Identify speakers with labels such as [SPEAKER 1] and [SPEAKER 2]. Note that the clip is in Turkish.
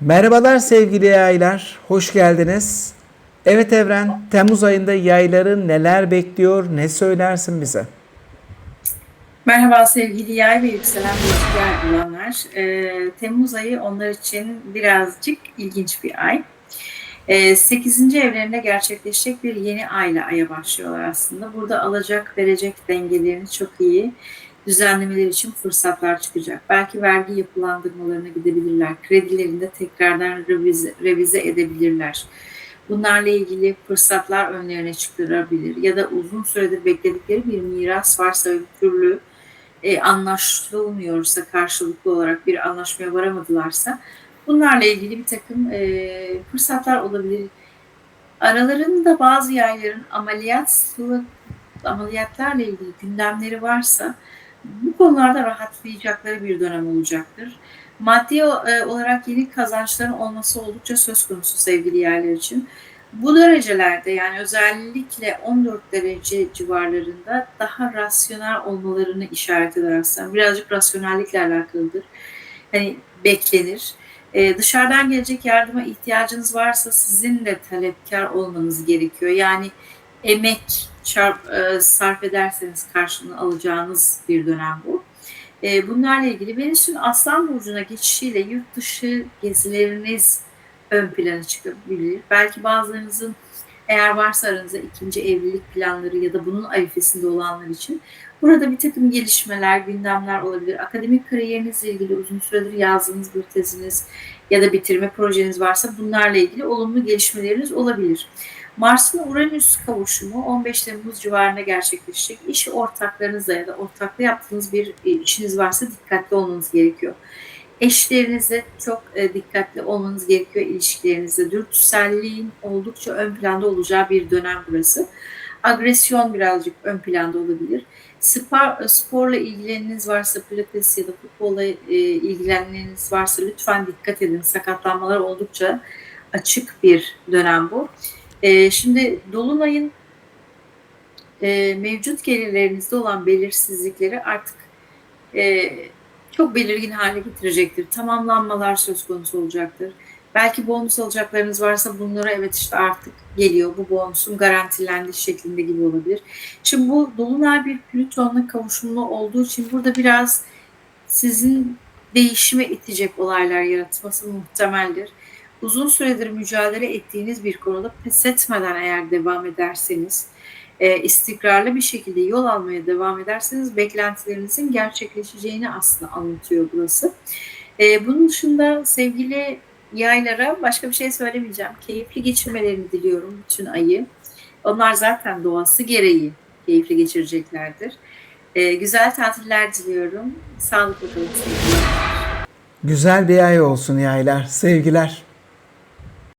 [SPEAKER 1] Merhabalar sevgili yaylar, hoş geldiniz. Evet Evren, Temmuz ayında yayları neler bekliyor, ne söylersin bize?
[SPEAKER 2] Merhaba sevgili yay ve yükselen burcu yay olanlar. Ee, Temmuz ayı onlar için birazcık ilginç bir ay. Ee, 8. evlerinde gerçekleşecek bir yeni ayla aya başlıyorlar aslında. Burada alacak verecek dengelerini çok iyi düzenlemeler için fırsatlar çıkacak. Belki vergi yapılandırmalarına gidebilirler. Kredilerinde tekrardan revize, revize edebilirler. Bunlarla ilgili fırsatlar önlerine çıkarabilir. Ya da uzun süredir bekledikleri bir miras varsa bir türlü e, anlaşılmıyorsa karşılıklı olarak bir anlaşmaya varamadılarsa bunlarla ilgili bir takım e, fırsatlar olabilir. Aralarında bazı yayların ameliyatlı ameliyatlarla ilgili gündemleri varsa bu konularda rahatlayacakları bir dönem olacaktır. Maddi e, olarak yeni kazançların olması oldukça söz konusu sevgili yerler için. Bu derecelerde yani özellikle 14 derece civarlarında daha rasyonel olmalarını işaret eder aslında. Birazcık rasyonellikle alakalıdır. Hani beklenir. Ee, dışarıdan gelecek yardıma ihtiyacınız varsa sizin de talepkar olmanız gerekiyor. Yani emek çarp, e, sarf ederseniz karşılığını alacağınız bir dönem bu. E, bunlarla ilgili Venüs'ün Aslan Burcu'na geçişiyle yurt dışı gezileriniz ön plana çıkabilir. Belki bazılarınızın eğer varsa aranızda ikinci evlilik planları ya da bunun arifesinde olanlar için burada bir takım gelişmeler, gündemler olabilir. Akademik kariyerinizle ilgili uzun süredir yazdığınız bir teziniz ya da bitirme projeniz varsa bunlarla ilgili olumlu gelişmeleriniz olabilir. Mars'ın Uranüs kavuşumu 15 Temmuz civarında gerçekleşecek. İş ortaklarınızla ya da ortaklı yaptığınız bir işiniz varsa dikkatli olmanız gerekiyor. Eşlerinizle çok e, dikkatli olmanız gerekiyor ilişkilerinizde. Dürtüselliğin oldukça ön planda olacağı bir dönem burası. Agresyon birazcık ön planda olabilir. Spor, sporla ilgileniniz varsa, pilates ya da futbolla e, ilgileneniz varsa lütfen dikkat edin. Sakatlanmalar oldukça açık bir dönem bu. E, şimdi Dolunay'ın e, mevcut gelirlerinizde olan belirsizlikleri artık e, çok belirgin hale getirecektir. Tamamlanmalar söz konusu olacaktır. Belki bonus alacaklarınız varsa bunlara evet işte artık geliyor. Bu bonusun garantilendi şeklinde gibi olabilir. Şimdi bu Dolunay bir Plüton'la kavuşumlu olduğu için burada biraz sizin değişime itecek olaylar yaratması muhtemeldir. Uzun süredir mücadele ettiğiniz bir konuda pes etmeden eğer devam ederseniz, e, istikrarlı bir şekilde yol almaya devam ederseniz beklentilerinizin gerçekleşeceğini aslında anlatıyor burası. E, bunun dışında sevgili yaylara başka bir şey söylemeyeceğim. Keyifli geçirmelerini diliyorum bütün ayı. Onlar zaten doğası gereği keyifli geçireceklerdir. E, güzel tatiller diliyorum. Sağlıklı kalın sevgiler.
[SPEAKER 1] Güzel bir ay olsun yaylar, sevgiler.